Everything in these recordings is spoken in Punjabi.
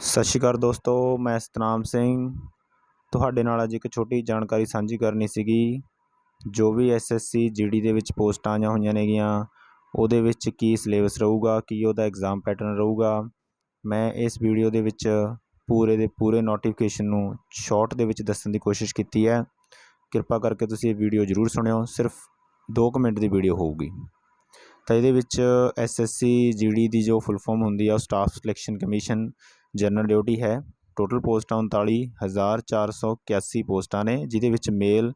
ਸਤਿ ਸ਼੍ਰੀ ਅਕਾਲ ਦੋਸਤੋ, ਮੈਂ ਸਤਨਾਮ ਸਿੰਘ। ਤੁਹਾਡੇ ਨਾਲ ਅੱਜ ਇੱਕ ਛੋਟੀ ਜਾਣਕਾਰੀ ਸਾਂਝੀ ਕਰਨੀ ਸੀਗੀ। ਜੋ ਵੀ ਐਸਐਸਸੀ ਜੀਡੀ ਦੇ ਵਿੱਚ ਪੋਸਟਾਂ ਆਈਆਂ ਹੋਈਆਂ ਨੇਗੀਆਂ, ਉਹਦੇ ਵਿੱਚ ਕੀ ਸਿਲੇਬਸ ਰਹੂਗਾ, ਕੀ ਉਹਦਾ ਐਗਜ਼ਾਮ ਪੈਟਰਨ ਰਹੂਗਾ, ਮੈਂ ਇਸ ਵੀਡੀਓ ਦੇ ਵਿੱਚ ਪੂਰੇ ਦੇ ਪੂਰੇ ਨੋਟੀਫਿਕੇਸ਼ਨ ਨੂੰ ਸ਼ਾਰਟ ਦੇ ਵਿੱਚ ਦੱਸਣ ਦੀ ਕੋਸ਼ਿਸ਼ ਕੀਤੀ ਹੈ। ਕਿਰਪਾ ਕਰਕੇ ਤੁਸੀਂ ਇਹ ਵੀਡੀਓ ਜ਼ਰੂਰ ਸੁਣਿਓ, ਸਿਰਫ 2 ਮਿੰਟ ਦੀ ਵੀਡੀਓ ਹੋਊਗੀ। ਤਾਂ ਇਹਦੇ ਵਿੱਚ ਐਸਐਸਸੀ ਜੀਡੀ ਦੀ ਜੋ ਫੁੱਲ ਫਾਰਮ ਹੁੰਦੀ ਆ, ਉਹ staff selection commission general duty ਹੈ। ਟੋਟਲ ਪੋਸਟਾਂ 39481 ਪੋਸਟਾਂ ਨੇ, ਜਿਹਦੇ ਵਿੱਚ ਮੇਲ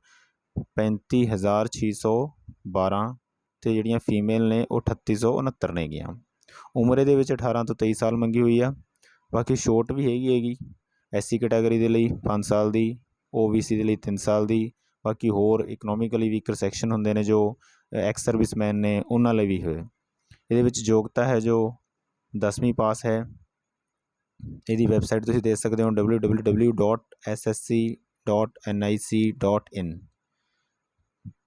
ਪੈਂਤੀ ਹਜ਼ਾਰ ਛੇ ਸੌ 35612 ਅਤੇ ਜਿਹੜੀਆਂ ਫੀਮੇਲ ਨੇ ਉਹ 3869 ਨੇਗੀਆਂ ਉਮਰ ਇਹਦੇ ਵਿੱਚ 18 ਤੋਂ ਤੇਈ ਸਾਲ ਮੰਗੀ ਹੋਈ ਆ। ਬਾਕੀ ਛੋਟ ਵੀ ਹੈਗੀ ਹੈਗੀ। ਐਸਸੀ ਕੈਟਾਗਰੀ ਦੇ ਲਈ ਪੰਜ ਸਾਲ ਦੀ ਓ ਬੀ ਸੀ ਦੇ ਲਈ ਤਿੰਨ ਸਾਲ ਦੀ, ਬਾਕੀ ਹੋਰ ਇਕਨੋਮਿਕਲੀ ਵੀਕਰ ਸੈਕਸ਼ਨ ਹੁੰਦੇ ਨੇ ਜੋ ਐਕਸ ਸਰਵਿਸਮੈਨ ਨੇ, ਉਹਨਾਂ ਲਈ ਵੀ ਹੋਏ। ਇਹਦੇ ਵਿੱਚ ਯੋਗਤਾ ਹੈ ਜੋ 10ਵੀਂ ਪਾਸ ਹੈ। ਇਹਦੀ ਵੈਬਸਾਈਟ ਤੁਸੀਂ ਦੇਖ ਸਕਦੇ ਹੋ, www.ssc.nic.in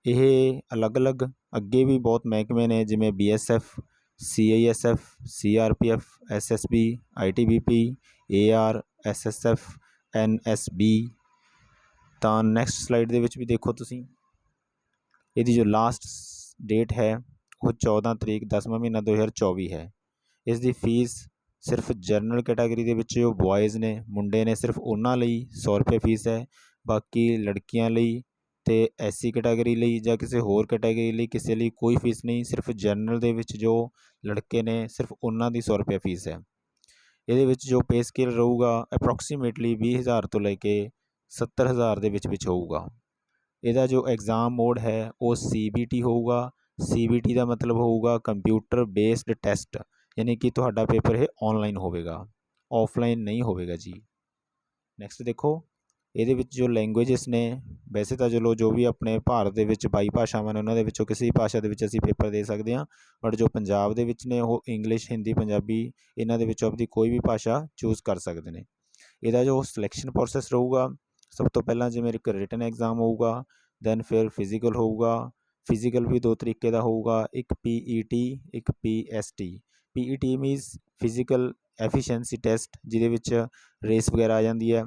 ਇਹ ਅਲੱਗ-ਅਲੱਗ, ਅੱਗੇ ਵੀ ਬਹੁਤ ਮਹਿਕਮੇ ਨੇ, ਜਿਵੇਂ BSF CISF CRPF SSB ITBP AR SSF NSB ਤਾਂ ਨੈਕਸਟ ਸਲਾਈਡ ਦੇ ਵਿੱਚ ਵੀ ਦੇਖੋ ਤੁਸੀਂ। ਇਹਦੀ ਜੋ ਲਾਸਟ ਡੇਟ ਹੈ, ਉਹ 14 ਤਰੀਕ 10ਵਾਂ ਮਹੀਨਾ 2024 ਹੈ। ਇਸ ਦੀ ਫੀਸ ਸਿਰਫ ਜਨਰਲ ਕੈਟਾਗਰੀ ਦੇ ਵਿੱਚ ਜੋ ਬੋਇਜ਼ ਨੇ, ਮੁੰਡੇ ਨੇ ਸਿਰਫ ਉਹਨਾਂ ਲਈ ਸੌ ਰੁਪਏ ਫੀਸ ਹੈ। ਬਾਕੀ ਲੜਕੀਆਂ ਲਈ ਅਤੇ ਤੇ ਐਸਸੀ ਕੈਟਾਗਰੀ ਲਈ ਜਾਂ ਕਿਸੇ ਹੋਰ ਕੈਟਾਗਰੀ ਲਈ ਕਿਸੇ ਲਈ ਕੋਈ ਫੀਸ ਨਹੀਂ, ਸਿਰਫ ਜਨਰਲ ਦੇ ਵਿੱਚ ਜੋ ਲੜਕੇ ਨੇ ਸਿਰਫ ਉਹਨਾਂ ਦੀ ਸੌ ਰੁਪਏ ਫੀਸ ਹੈ। ਇਹਦੇ ਵਿੱਚ ਜੋ ਪੇ ਸਕੇਲ ਰਹੂਗਾ ਅਪਰੋਕਸੀਮੇਟਲੀ 20000 ਤੋਂ ਲੈ ਕੇ 70000 ਦੇ ਵਿੱਚ ਵਿੱਚ ਹੋਊਗਾ। ਇਹਦਾ ਜੋ ਐਗਜ਼ਾਮ ਮੋਡ ਹੈ, ਉਹ ਸੀਬੀਟੀ ਹੋਊਗਾ। ਸੀਬੀਟੀ ਦਾ ਮਤਲਬ ਹੋਊਗਾ ਕੰਪਿਊਟਰ ਬੇਸਡ ਟੈਸਟ ਯਾਨੀ ਕਿ ਤੁਹਾਡਾ ਪੇਪਰ ਇਹ ਆਨਲਾਈਨ ਹੋਵੇਗਾ। ਆਫਲਾਈਨ ਨਹੀਂ ਹੋਵੇਗਾ ਜੀ। ਨੈਕਸਟ ਦੇਖੋ, ਇਹਦੇ ਵਿੱਚ ਜੋ ਲੈਂਗੁਏਜਸ ਨੇ, ਵੈਸੇ ਤਾਂ ਚਲੋ ਜੋ ਵੀ ਆਪਣੇ ਭਾਰਤ ਦੇ ਵਿੱਚ 22 ਭਾਸ਼ਾਵਾਂ ਨੇ, ਉਹਨਾਂ ਦੇ ਵਿੱਚੋਂ ਕਿਸੇ ਵੀ ਭਾਸ਼ਾ ਦੇ ਵਿੱਚ ਅਸੀਂ ਪੇਪਰ ਦੇ ਸਕਦੇ ਹਾਂ। ਬਟ ਜੋ ਪੰਜਾਬ ਦੇ ਵਿੱਚ ਨੇ, ਉਹ ਇੰਗਲਿਸ਼ ਹਿੰਦੀ ਪੰਜਾਬੀ ਇਹਨਾਂ ਦੇ ਵਿੱਚੋਂ ਆਪਣੀ ਕੋਈ ਵੀ ਭਾਸ਼ਾ ਚੂਜ਼ ਕਰ ਸਕਦੇ ਨੇ। ਇਹਦਾ ਜੋ ਸਿਲੈਕਸ਼ਨ ਪ੍ਰੋਸੈਸ ਰਹੂਗਾ, ਸਭ ਤੋਂ ਪਹਿਲਾਂ ਜਿਵੇਂ ਇੱਕ ਰਿਟਨ ਐਗਜ਼ਾਮ ਹੋਊਗਾ ਦੈਨ ਫਿਰ ਫਿਜ਼ੀਕਲ ਹੋਊਗਾ ਫਿਜ਼ੀਕਲ ਵੀ ਦੋ ਤਰੀਕੇ ਦਾ ਹੋਊਗਾ, ਇੱਕ ਪੀਈਟੀ ਇੱਕ PST P E PET means physical efficiency test ਜਿਹਦੇ ਵਿੱਚ ਰੇਸ ਵਗੈਰਾ ਆ ਜਾਂਦੀ ਹੈ।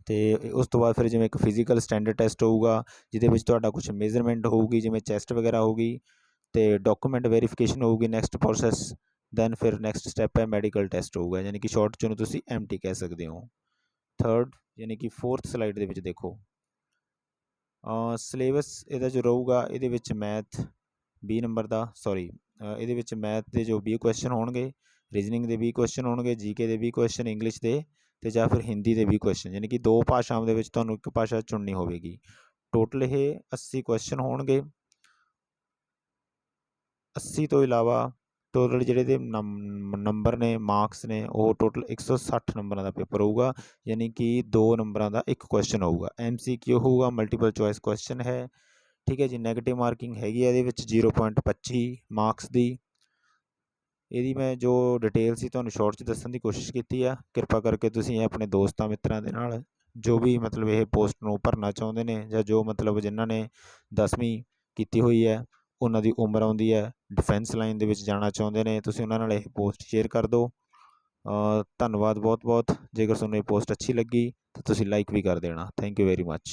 ਅਤੇ ਉਸ ਤੋਂ ਬਾਅਦ ਫਿਰ ਜਿਵੇਂ ਇੱਕ ਫਿਜ਼ੀਕਲ ਸਟੈਂਡਰਡ ਟੈਸਟ ਹੋਊਗਾ, ਜਿਹਦੇ ਵਿੱਚ ਤੁਹਾਡਾ ਕੁਛ ਮੇਜ਼ਰਮੈਂਟ ਹੋਊਗੀ, ਜਿਵੇਂ ਚੈਸਟ ਵਗੈਰਾ ਹੋਊਗੀ ਅਤੇ ਡਾਕੂਮੈਂਟ ਵੈਰੀਫਿਕੇਸ਼ਨ ਹੋਊਗੀ ਨੈਕਸਟ ਪ੍ਰੋਸੈਸ ਦੈਨ ਫਿਰ ਨੈਕਸਟ ਸਟੈਪ ਹੈ ਮੈਡੀਕਲ ਟੈਸਟ ਹੋਊਗਾ, ਯਾਨੀ ਕਿ ਸ਼ਾਰਟ ਚ ਨੂੰ ਤੁਸੀਂ ਐਮਟੀ ਕਹਿ ਸਕਦੇ ਹੋ। ਥਰਡ ਯਾਨੀ ਕਿ ਫੋਰਥ ਸਲਾਈਡ ਦੇ ਵਿੱਚ ਦੇਖੋ। ਸਿਲੇਬਸ ਇਹਦਾ ਜੋ ਰਹੂਗਾ, ਇਹਦੇ ਵਿੱਚ ਮੈਥ 20 ਨੰਬਰ ਦਾ ਸੌਰੀ ਇਹਦੇ ਵਿੱਚ ਮੈਥ ਦੇ ਜੋ 20 ਕੁਐਸਚਨ ਹੋਣਗੇ ਰੀਜ਼ਨਿੰਗ ਦੇ 20 ਕੁਐਸਚਨ ਹੋਣਗੇ ਜੀਕੇ ਦੇ 20 ਕੁਐਸਚਨ ਇੰਗਲਿਸ਼ ਦੇ ਤੇ ਜਾਂ ਫਿਰ ਹਿੰਦੀ ਦੇ 20 ਕੁਐਸਚਨ ਯਾਨੀ ਕਿ ਦੋ ਭਾਸ਼ਾਵਾਂ ਦੇ ਵਿੱਚ ਤੁਹਾਨੂੰ ਇੱਕ ਭਾਸ਼ਾ ਚੁਣਨੀ ਹੋਵੇਗੀ। ਟੋਟਲ ਇਹ 80 ਕੁਐਸਚਨ ਹੋਣਗੇ। 80 ਤੋਂ ਇਲਾਵਾ ਟੋਟਲ ਜਿਹੜੇ ਦੇ ਨੰਬਰ ਨੇ ਮਾਰਕਸ ਨੇ, ਉਹ ਟੋਟਲ 160 ਨੰਬਰਾਂ ਦਾ ਪੇਪਰ ਹੋਊਗਾ ਯਾਨੀ ਕਿ 2 ਨੰਬਰਾਂ ਦਾ ਇੱਕ ਕੁਐਸਚਨ ਹੋਊਗਾ। ਐਮਸੀਕਿਊ ਹੋਊਗਾ ਮਲਟੀਪਲ ਚੋਇਸ ਕੁਐਸਚਨ ਹੈ। ਠੀਕ ਹੈ ਜੀ ਨੈਗੇਟਿਵ ਮਾਰਕਿੰਗ ਹੈਗੀ ਹੈ ਇਹਦੇ ਵਿੱਚ 0.25 ਮਾਰਕਸ ਦੀ। ਇਹਦੀ ਮੈਂ ਜੋ ਡਿਟੇਲ ਸੀ ਤੁਹਾਨੂੰ ਸ਼ਾਰਟ 'ਚ ਦੱਸਣ ਦੀ ਕੋਸ਼ਿਸ਼ ਕੀਤੀ ਆ। ਕਿਰਪਾ ਕਰਕੇ ਤੁਸੀਂ ਆਪਣੇ ਦੋਸਤਾਂ ਮਿੱਤਰਾਂ ਦੇ ਨਾਲ ਜੋ ਵੀ ਮਤਲਬ ਇਹ ਪੋਸਟ ਨੂੰ ਭਰਨਾ ਚਾਹੁੰਦੇ ਨੇ ਜਾਂ ਜੋ ਮਤਲਬ ਜਿਨ੍ਹਾਂ ਨੇ 10ਵੀਂ ਕੀਤੀ ਹੋਈ ਹੈ, ਉਹਨਾਂ ਦੀ ਉਮਰ ਆਉਂਦੀ ਹੈ ਡਿਫੈਂਸ ਲਾਈਨ ਦੇ ਵਿੱਚ ਜਾਣਾ ਚਾਹੁੰਦੇ ਨੇ, ਤੁਸੀਂ ਉਹਨਾਂ ਨਾਲ ਇਹ ਪੋਸਟ ਸ਼ੇਅਰ ਕਰ ਦਿਓ। ਧੰਨਵਾਦ ਬਹੁਤ ਬਹੁਤ ਜੇਕਰ ਤੁਹਾਨੂੰ ਇਹ ਪੋਸਟ ਅੱਛੀ ਲੱਗੀ ਤਾਂ ਤੁਸੀਂ ਲਾਈਕ ਵੀ ਕਰ ਦੇਣਾ। Thank you very much